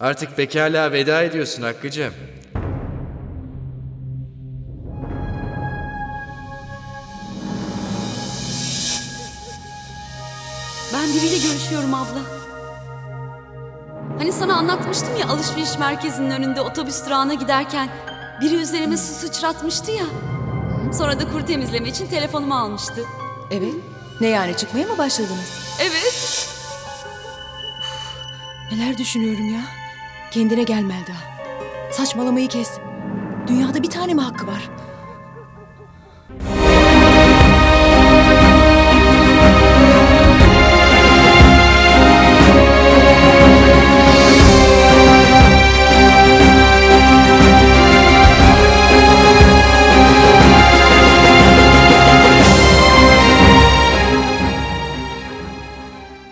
Artık bekarlığa veda ediyorsun Hakkı'cığım. Ben biriyle görüşüyorum abla. Hani sana anlatmıştım ya alışveriş merkezinin önünde otobüs durağına giderken biri üzerime su sıçratmıştı ya. Sonra da kuru temizleme için telefonumu almıştı. Evet. Ne yani çıkmaya mı başladınız? Evet. Neler düşünüyorum ya? Kendine gel Melda. Saçmalamayı kes. Dünyada bir tane mi hakkı var?